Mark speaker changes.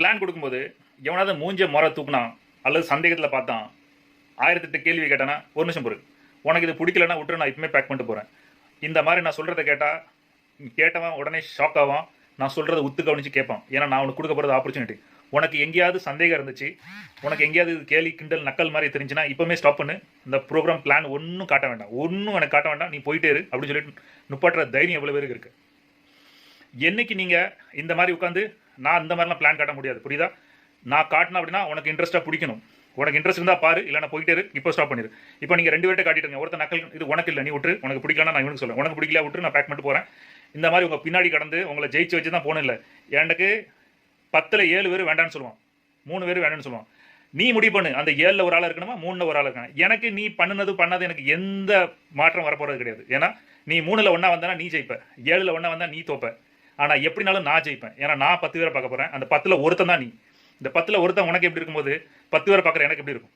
Speaker 1: Plan கொடுக்கும்போது எவனாவது மூஞ்ச முறை தூக்குனான் அல்லது சந்தேகத்தில் பார்த்தான் ஆயிரத்தெட்டு கேள்வி கேட்டானா ஒரு நிமிஷம் பொறு. உனக்கு இது பிடிக்கலன்னா விட்டுரு நான் இப்பவுமே பேக் பண்ணிட்டு போகிறேன் இந்த மாதிரி நான் சொல்கிறத கேட்டால் கேட்டவன் உடனே ஷாக் ஆவான். நான் சொல்கிறத உத்து கவனித்து கேட்பான். ஏன்னா நான் உனக்கு கொடுக்க போகிறது ஆப்பர்ச்சுனிட்டி உனக்கு எங்கேயாவது சந்தேகம் இருந்துச்சு உனக்கு எங்கேயாவது கேலி கிண்டல் நக்கல் மாதிரி தெரிஞ்சுன்னா இப்போவுமே ஸ்டாப் பண்ணு. இந்த ப்ரோக்ராம் பிளான் ஒன்றும் காட்ட வேண்டாம். ஒன்றும் எனக்கு காட்ட வேண்டாம். நீ போயிட்டே இரு அப்படின்னு சொல்லிட்டு நுப்பாட்டுற தைரியம் எவ்வளோ பேருக்கு இருக்குது என்னைக்கு நீங்கள் இந்த மாதிரி உட்காந்து நான் இந்த மாதிரிலாம் பிளான் காட்ட முடியாது புரியுதா? நான் காட்டினேன் அப்படின்னா உனக்கு இன்ட்ரெஸ்ட்டாக பிடிக்கணும். உனக்கு இன்ட்ரெஸ்ட் இருந்தால் பாரு இல்லை நான் போயிட்டே இப்போ ஸ்டாப் பண்ணிரு. இப்போ நீங்கள் ரெண்டு பேர்ட்ட காட்டிட்டுங்க ஒருத்தர் நக்கல் இது உனக்கு இல்லை நீ விட்டு உனக்கு பிடிக்கலன்னா நான் இவனுக்கு சொல்லுவேன் உனக்கு பிடிக்கல விட்டு நான் பேக் பண்ணிட்டு போகிறேன் இந்த மாதிரி உங்கள் பின்னாடி கடந்து உங்களை ஜெயிச்சு வச்சு தான் போகணும் இல்லை. எனக்கு பத்தில் ஏழு பேர் வேண்டாம்னு சொல்லுவான். மூணு பேர் வேண்டாம்னு சொல்லுவான். நீ முடிவு பண்ணு. அந்த ஏழில் ஒரு ஆள் இருக்கணுமா? மூணில் ஒரு ஆள் இருக்கணும். எனக்கு நீ பண்ணினது பண்ணது எனக்கு எந்த மாற்றம் வரப்போகிறது கிடையாது. ஏன்னா நீ மூணில் ஒன்றா வந்தனா நீ ஜெயிப்ப. ஏழில் ஒன்றா வந்தால் நீ தோப்ப. ஆனால் எப்படினாலும் நான் ஜெயிப்பேன். ஏன்னா நான் பத்து பேரை பார்க்க போகிறேன் அந்த பத்தில் ஒருத்தன் தான் நீ. இந்த பத்தில் ஒருத்தன் உனக்கு எப்படி இருக்கும்போது பத்து பேரை பார்க்குற எனக்கு எப்படி இருக்கும்?